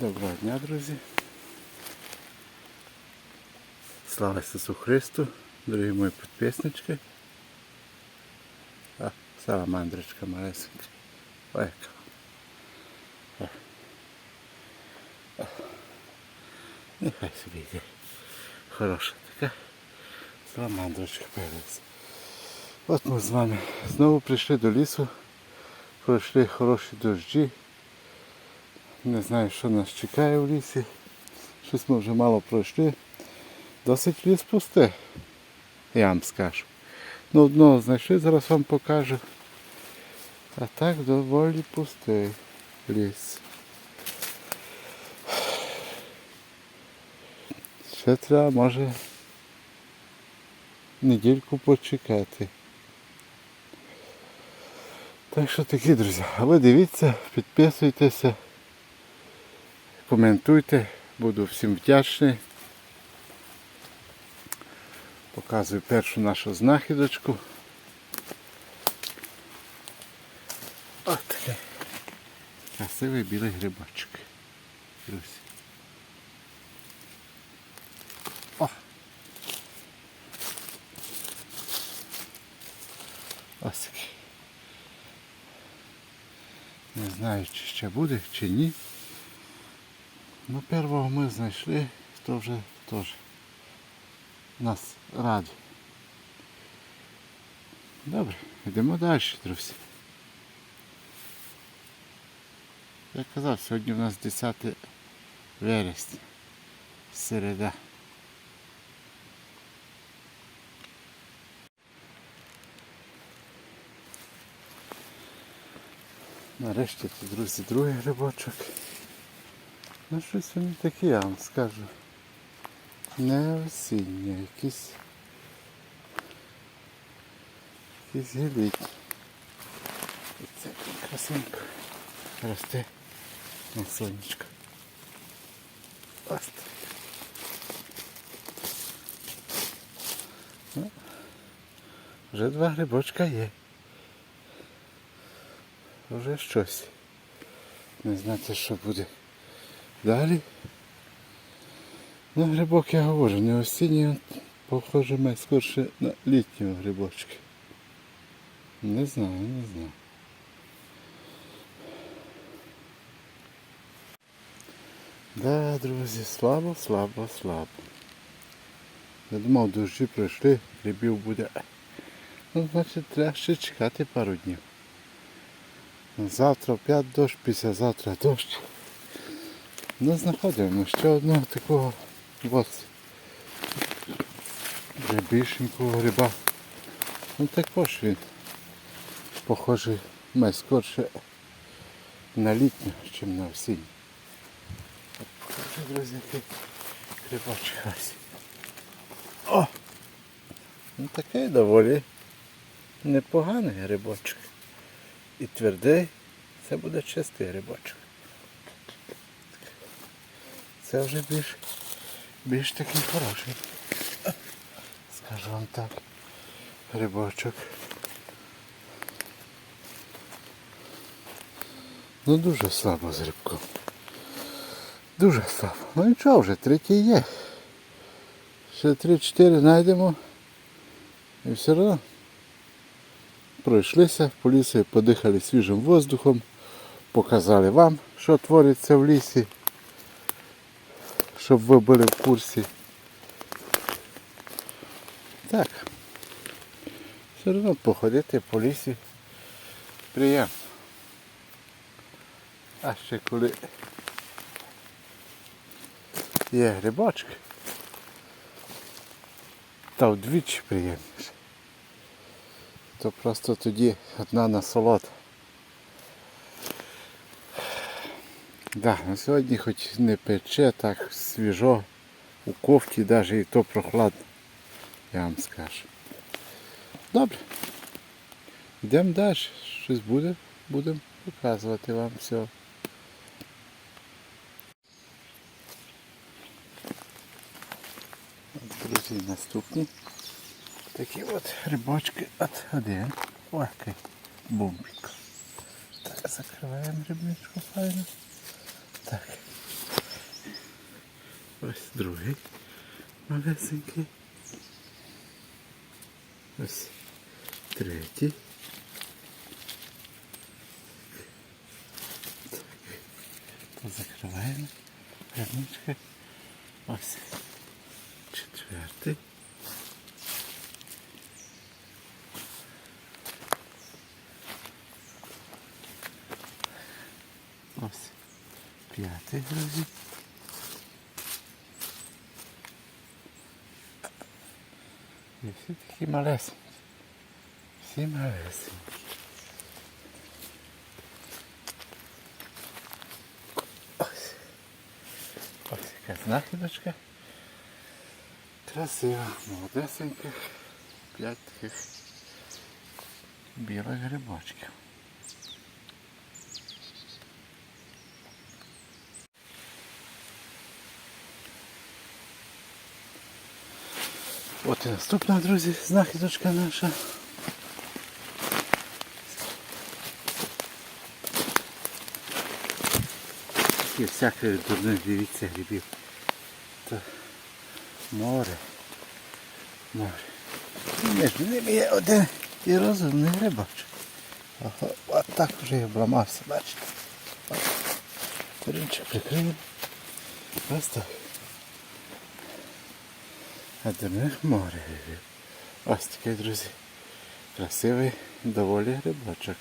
Доброго дня, друзі. Слава Ісусу Христу, дорогі мої підписнички. А, саламандрочка малесенька. Ой, яка. Нехай собі йде. Хороша така. Саламандрочка появилася. От ми з вами знову прийшли до лісу. Пройшли хороші дощі. Не знаю, що нас чекає в лісі. Щось ми вже мало пройшли. Досить ліс пусте, я вам скажу. Ну, одного знайшли, зараз вам покажу. А так доволі пустий ліс. Ще треба, може, недільку почекати. Так що такі, друзі, а ви дивіться, підписуйтеся, коментуйте, буду всім вдячний. Показую першу нашу знахідочку. Ось такий красивий білий грибочок. Друзі. О! Ось такий. Не знаю, чи ще буде, чи ні. Ну, першого ми знайшли, то вже теж нас раді. Добре, йдемо далі, друзі. Я казав, сьогодні у нас 10 вересня. Середа. Нарешті тут, друзі, другий грибочок. Ну щось вони такі, я вам скажу. Не осінні, якісь. Якісь гіліті. І це красунько росте на сонечко. Так. Ну, вже два грибочка є. Вже щось. Не знати, що буде далі. Ну, грибок я говорю, не осінній, похоже має скорше на літнього грибочки. Не знаю, не знаю. Да, друзі, слабо, слабо, слабо. Я думав, дощі пройшли, грибів буде. Ну, значить, треба ще чекати пару днів. Завтра опять дощ, післязавтра дощ. Ну, знаходимо ще одного такого от вже гриба. Ну також він похожий має скорше на літню, ніж на осінню. Покажу, друзі, який грибочок ось. О! Ну такий доволі непоганий грибочок. І твердий, це буде чистий грибочок. Це вже більш, більш такий хороший. Скажу вам так. Грибочок. Ну дуже слабо з грибком. Дуже слабо. Ну нічого вже, третій є. Ще 3-4 знайдемо. І все одно пройшлися по лісу, подихали свіжим воздухом, показали вам, що твориться в лісі щоб ви були в курсі. Так. Все одно походити по лісі приємно. А ще коли є грибочки, то вдвічі приємніше. То просто тоді одна насолода. Да, на сьогодні хоч не пече, так свіжо, у кофті навіть і то прохладно, я вам скажу. Добре. Йдемо далі. Щось буде, будемо показувати вам все. Друзі, наступні. Такі от грибочки от один. Ой, який бомбик. Так, закриваємо грибничку файно. Так. Ось другий малесенький. Ось третій. Так. Позакриваємо. Гарничка. Ось. Четвертий. Ось. П'ятий, друзі. І всі такі малесенькі. Всі малесенькі. Ось. Ось яка знахідочка. Красива, молодесенька. П'ять таких білих грибочків. От і наступна, друзі, знахідочка наша. І всяких дурних дивіться грибів. То море. Море. Між ними є один і розумний грибочок. Ага, так вже і обламався, бачите. От. Корінчик прикриємо. Ось так. А море. Ось такий, друзі. Красивий доволі грибочок.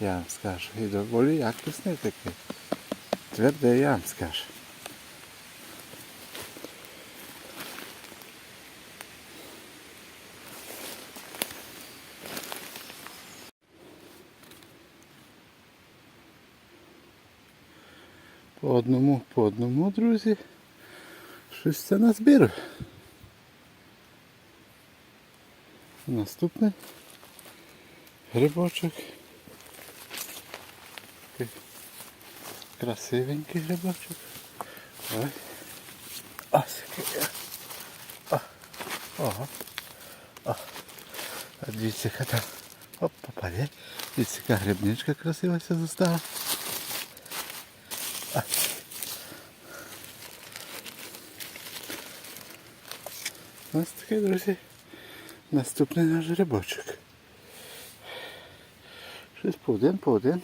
Я вам скажу. І доволі якісний такий. Твердий я вам скажу. По одному, по одному, друзі. Щось це назбір. Наступний грибочок. Красивенький грибочок. Ой. Ось який. Ого. О. Дивіться, яка там. Оп, попаде. Дивіться, яка грибничка красива ся застала. Ось такий, друзі. Наступний наш грибочок. Щось по один, по один.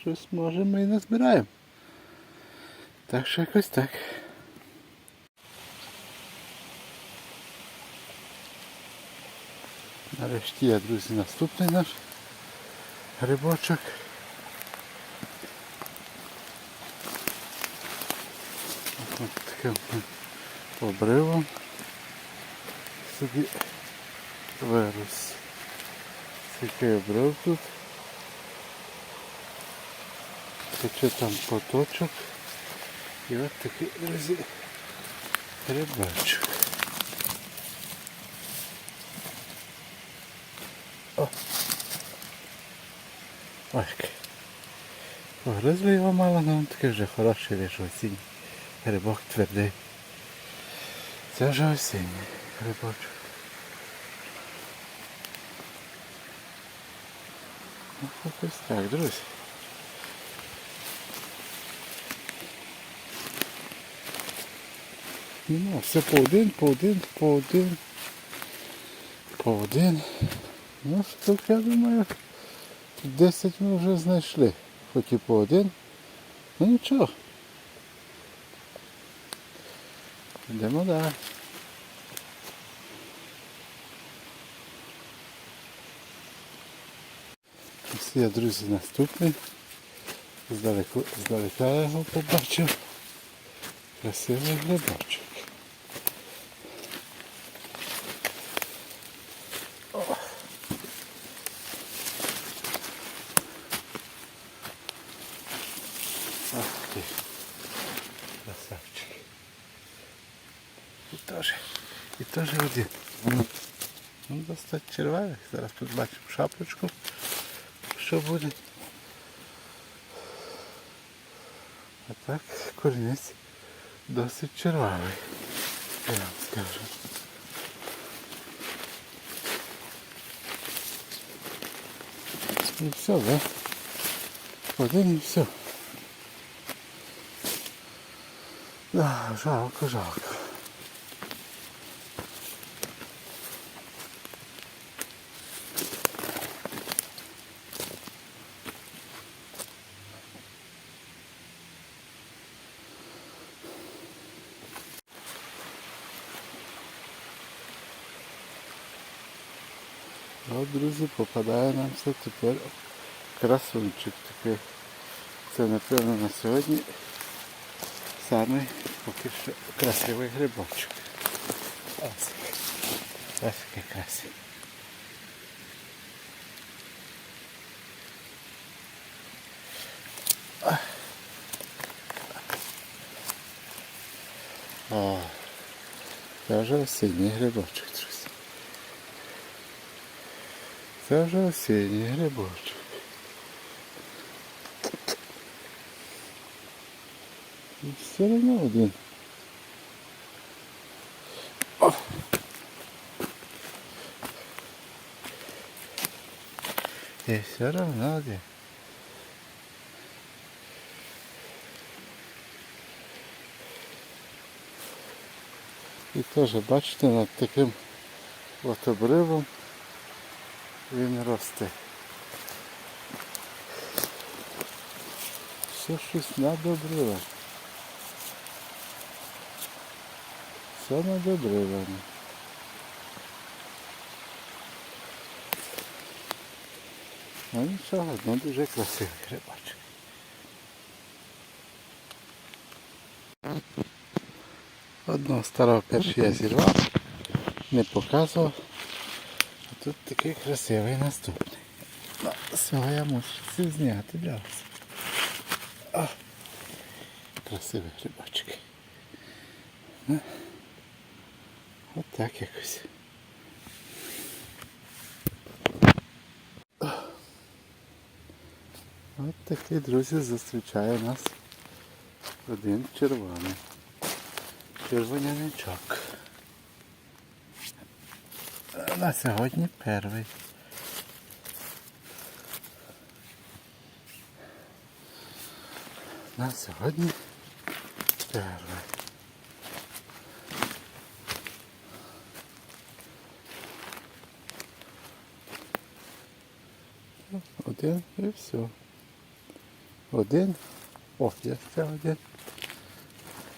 Щось може ми і назбираємо. Так що якось так. Нарешті є, друзі, наступний наш грибочок. Ось таким обривом собі вирос. Такий обрив тут. Тече там поточок. І от такий, друзі, грибочок. О! Який. Погризли його мало, але він такий вже хороший вийшов осінній. Грибок твердий. Це вже осінній грибочок. Ну, Ось так, друзі. Ну, все по один, по один, по один, по один. Ну, штук, я думаю, 10 ми вже знайшли. Хоч і по один. Ну нічого. Йдемо далі. Я, друзі, наступний. Здалеку, здалека я його побачив. Красивий грибочок. О. Ах ти. Красавчик. І теж, і теж один. Ну, ну достать червивих. Зараз побачимо шапочку. Що буде? А так корінець досить червавий. Я вам скажу. І все, да? Один і все. Да, жалко, жалко. От, друзі, попадає нам все тепер красунчик такий. Це напевно на сьогодні самий поки що красивий грибочок. Ось. Ось який красивий. О, це осінній грибочок, друзі. Це вже осінній грибочок. І все одно один. О! І все одно один. І теж, бачите, над таким от обривом він росте. Все щось над обривом. Все над обривом. Ну нічого, ну дуже красивий грибочок. Одного старого перший я зірвав, не показував. Тут такий красивий наступний. Ну, цього я мушу це зняти для вас. О, красивий грибочок. Ну, От так якось. От такий, друзі, зустрічає нас один червоний. Червоняничок. На сьогодні перший. На сьогодні перший. Один і все. Один. О, є ще один.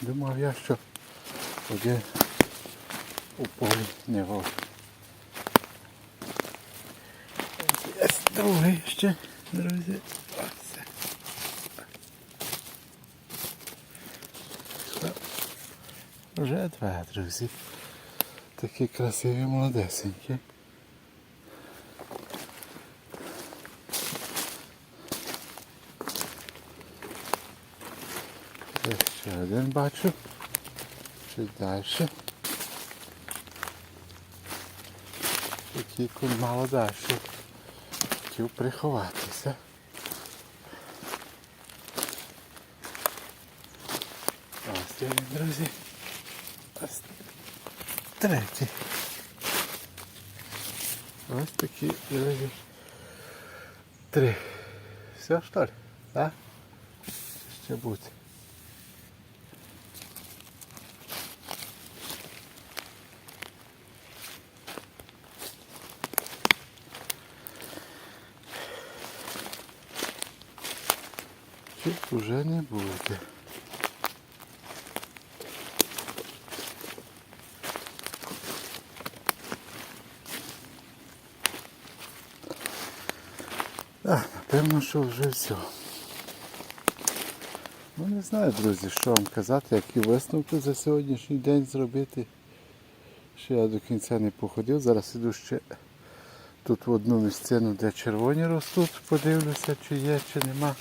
Думав я, що один у полі не вов. Є другий ще, друзі. Оце. Вже два, друзі. Такі красиві молодесенькі. Ще один бачу. Чуть далі. Такий кун мало далі. Хотів приховатися. Ось він, друзі. Ось третій. Ось такі, друзі. Три. Все, що ли? Так? Ще буде. Тут уже не буде. Так, напевно, що вже все. Ну не знаю, друзі, що вам казати, які висновки за сьогоднішній день зробити. Ще я до кінця не походив. Зараз іду ще тут в одну місцину, де червоні ростуть, подивлюся, чи є, чи нема.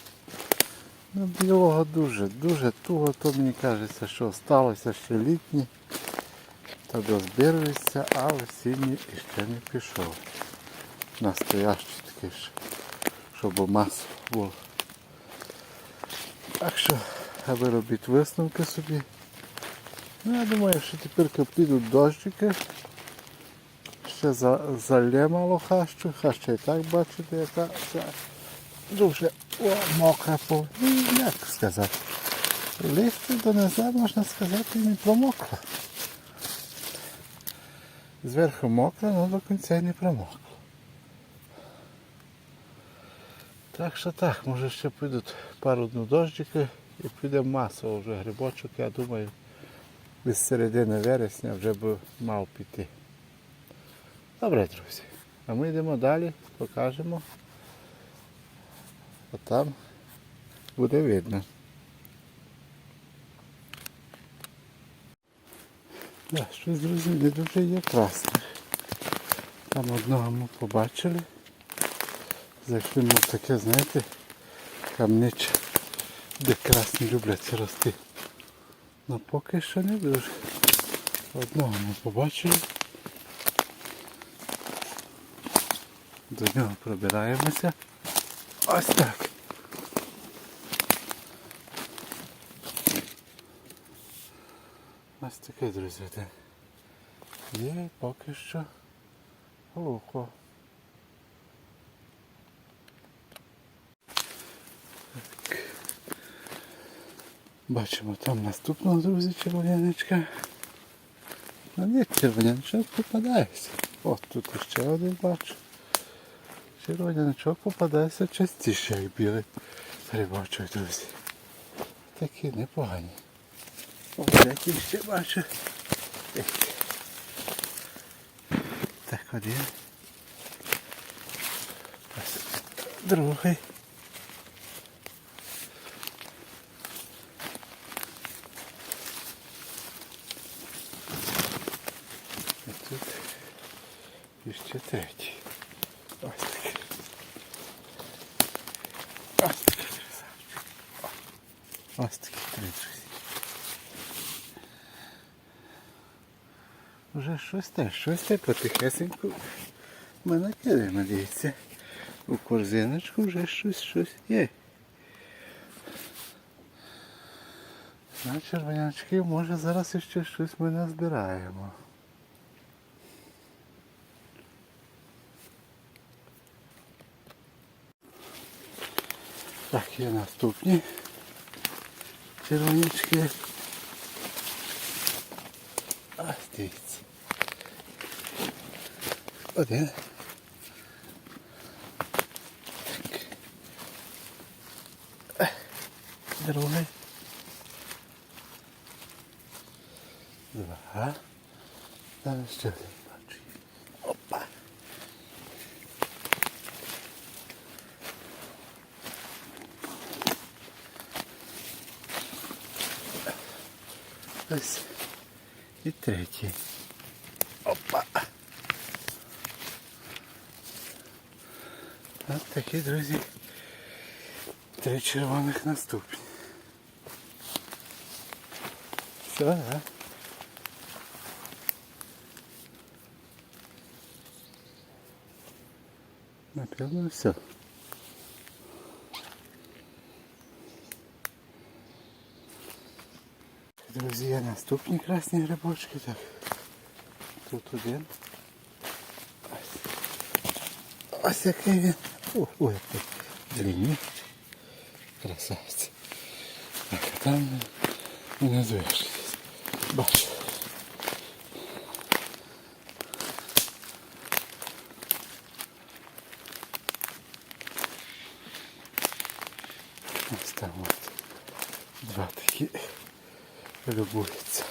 Ну, білого дуже, дуже туго, то мені кажеться, що сталося ще літні. Та дозбирується, а осінній іще не пішов. Настоящий такий, щоб масу було. Так що, аби робити висновки собі. Ну, я думаю, що тепер підуть дощики. Ще за, залє мало хащу, хаща і так бачите, яка ця дуже о, мокра по. Як сказати. Листя донезе, можна сказати, не промокло. Зверху мокро, але до кінця не промокло. Так що так, може ще підуть пару днів дощики і піде масово вже грибочок, я думаю, від середини вересня вже би мав піти. Добре, друзі. А ми йдемо далі, покажемо. А там буде видно. Да, щось, друзі, не дуже є красне. Там одного ми побачили. Зайшли ми таке, знаєте, камнич, де красні люблять рости. Ну поки що не дуже. Одного ми побачили. До нього пробираємося. Ось так. Ось таке, друзі. Є поки що глухо. Так. Бачимо там наступного, друзі, червоняничка. А ні, червоняничок попадається. От тут ще один бачу. Червоняничок попадається частіше, як білий грибочок, друзі. Такі непогані. Ось ще бачу. Так, один. Другий. І тут іще третій. Ось такий. Ось такий красавчик. Ось такий третій. Вже щось те, щось те потихесеньку ми накидаємо, дивіться. У корзиночку вже щось щось є. На червонячків може зараз іще щось ми назбираємо. Так, є наступні червонячки. Ось дивіться. Один. Так. Другий. Два. Зараз ще один бачу. Опа. Ось. І третій. От такі, друзі. Три червоних наступні. Все, да? Напевно, все. Друзі, є наступні красні грибочки. Так. Тут один. Ось. Ось який він. О, ой, який длинний. Красавець. Так, а там внизу я ще десь бачу. Ось там от. Два такі любуються.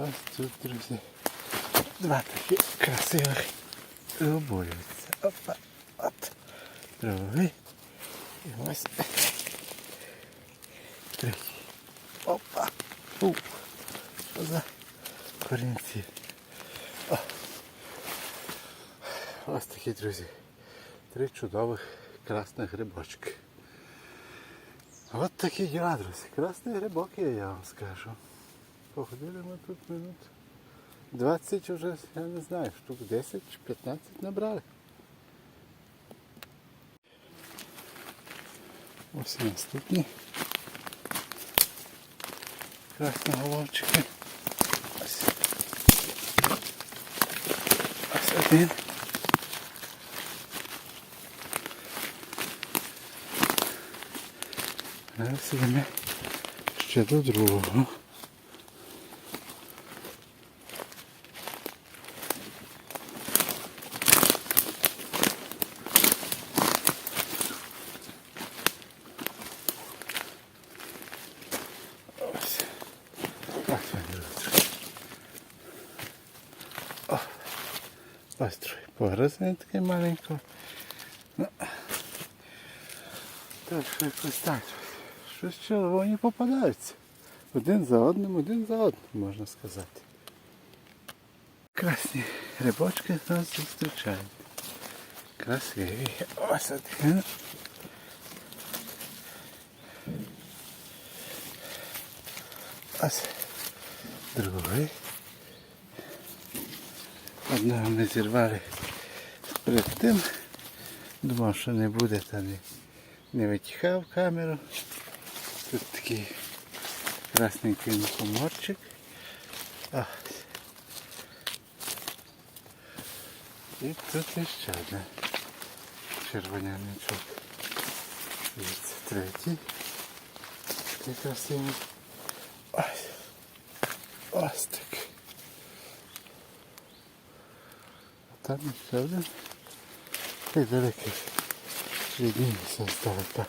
Ось тут, друзі, два такі красивих любуються. Опа, от. Другий. І ось третій. Опа. Фу. Що за корінці? Ось такі, друзі. Три чудових красних грибочки. От такі діла, друзі. Красний грибок я вам скажу. Походили ми тут минут 20 вже, я не знаю, штук 10 чи 15 набрали. Ось наступні красні головчики. Ось. один. Зараз йдемо ще до другого. Ось. Ось він дуже. О. Другий погрозний такий маленький. Ну. Так, що якось так. Щось червоні попадаються. Один за одним, один за одним, можна сказати. Красні рибочки нас зустрічають. Красиві. Ось один. Ось другий. Одного ми зірвали перед тим. Думав, що не буде, та не, не витікав камеру. Тут такий красненький мухоморчик. І тут ще одне червоняничок. Дивіться, третій. Такий красивий. Ось. Ось так. А там ще один. Такий великий. Віднімся здалека.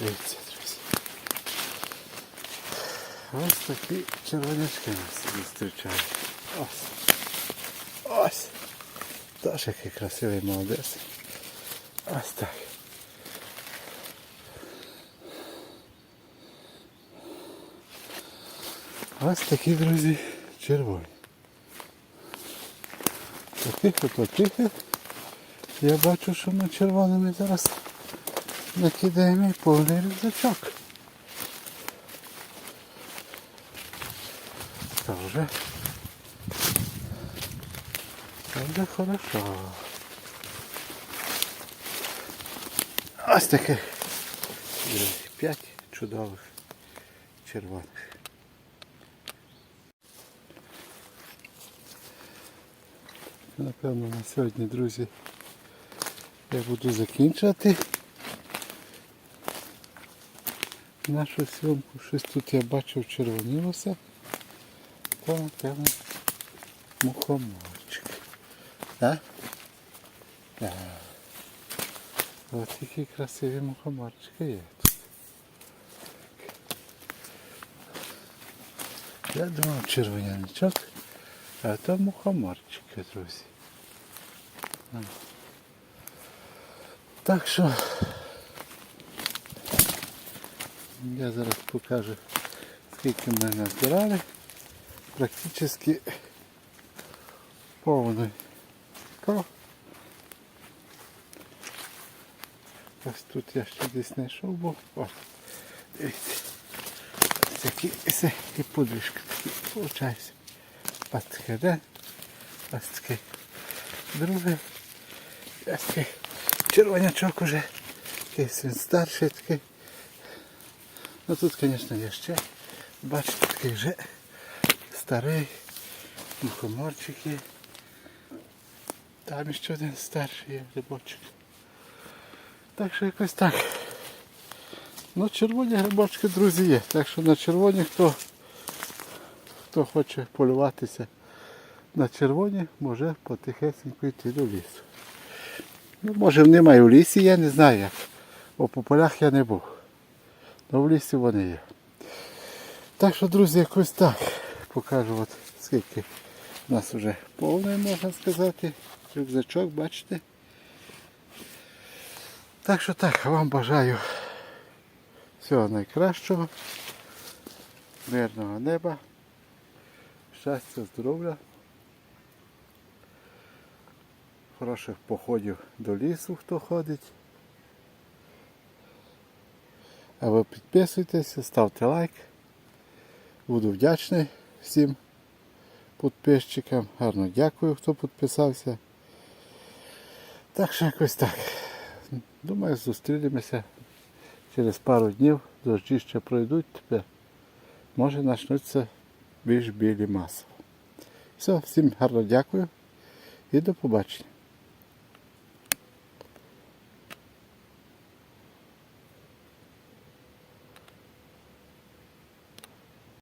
Дивіться, друзі. Ось такі червонячки нас зустрічають. Ось. Ось. Теж який красивий молодець. Ось так. Ось такі, друзі, червоні. Потихо, потихо. Я бачу, що ми червоними зараз накидаємо повний рюкзачок. Це вже. Це вже хорошо. Ось таких п'ять чудових червоних. Напевно на сьогодні, друзі, я буду закінчувати нашу сьомку. Щось тут я бачив червонілося. То, напевно, мухоморчик. Так? Так. Ось такі красиві мухоморчики є тут. Я думав червоняничок, а то мухоморчики, друзі. Так що я зараз покажу, скільки ми назбирали. Практично повний ков. Ось тут я ще десь знайшов, бо. Такі і подвижки такі виходить. Ось таке, да? Ось такий. Другий. Такий червонячок уже. Якийсь він старший такий. Ну тут, звісно, є ще. Бачите, такий вже старий. Мухоморчик є. Там ще один старший є грибочок. Так що якось так. Ну, червоні грибочки, друзі, є. Так що на червоні, хто, хто хоче полюватися на червоні, може потихесенько йти до лісу. Ну, може немає в лісі, я не знаю як. Бо по полях я не був. Але в лісі вони є. Так що, друзі, якось так покажу, от скільки у нас вже повний, можна сказати. Рюкзачок, бачите. Так що так, вам бажаю всього найкращого, мирного неба, щастя, здоров'я, хороших походів до лісу, хто ходить. А ви підписуйтеся, ставте лайк. Буду вдячний всім підписчикам. Гарно дякую, хто підписався. Так що якось так. Думаю, зустрінемося через пару днів. Дожді ще пройдуть тепер. Може почнуться більш білі маси. Все, всім гарно дякую І до побачення.